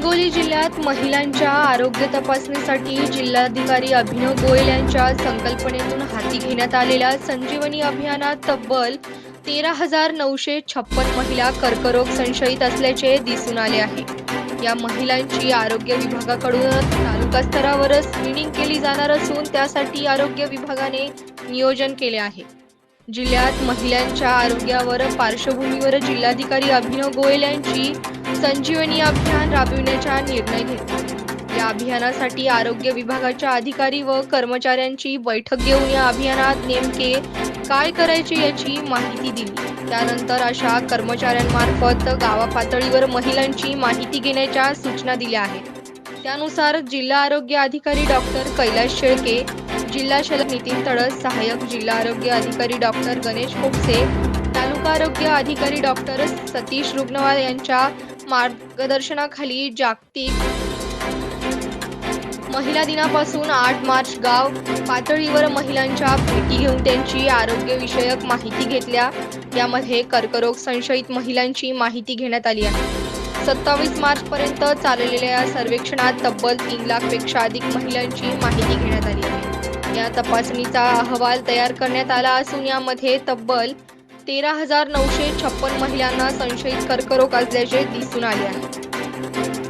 हिंगोली जिल्ह्यात महिलांच्या आरोग्य तपासणीसाठी जिल्हाधिकारी अभिनव गोयल यांच्या संकल्पनेतून हाती घेण्यात आलेल्या संजीवनी अभियानात तब्बल तेरा हजार नऊशे छप्पन महिला कर्करोग संशयित असल्याचे दिसून आले आहे. या महिलांची आरोग्य विभागाकडून तालुका स्तरावर स्क्रीनिंग केली जाणार असून त्यासाठी आरोग्य विभागाने नियोजन केले आहे. जिल्ह्यात महिलांच्या आरोग्यावर पार्श्वभूमीवर जिल्हाधिकारी अभिनव गोयल यांची संजीवनी अभियान राबविण्याचा निर्णय घेतला. या अभियानासाठी आरोग्य विभागाच्या अधिकारी व कर्मचाऱ्यांची बैठक घेऊन या अभियानात नेमके काय करायचे याची माहिती दिली. त्यानंतर अशा कर्मचाऱ्यांमार्फत गावापातळीवर महिलांची माहिती घेण्याच्या सूचना दिल्या आहेत. त्यानुसार जिल्हा आरोग्य अधिकारी डॉक्टर कैलास शेळके जिल्हा शल्य नितीन तळस सहाय्यक जिल्हा आरोग्य अधिकारी डॉक्टर गणेश कोपसे तालुका आरोग्य अधिकारी डॉक्टर सतीश रुग्णवाल यांच्या मार्गदर्शनाखाली जागतिक महिला दिनापासून आठ मार्च गाव पातळीवर महिलांच्या भेटी घेऊन त्यांची आरोग्यविषयक माहिती घेतल्या. यामध्ये कर्करोग संशयित महिलांची माहिती घेण्यात आली आहे. सत्तावीस मार्च पर्यंत चाललेल्या या सर्वेक्षणात तब्बल तीन लाखपेक्षा अधिक महिलांची माहिती घेण्यात आली आहे. या तपासणीचा अहवाल तयार करण्यात आला असून यामध्ये तब्बल तेरा हजार नऊशे छप्पन महिलांना संशयित कर्करोग असल्याचे दिसून आले आहे.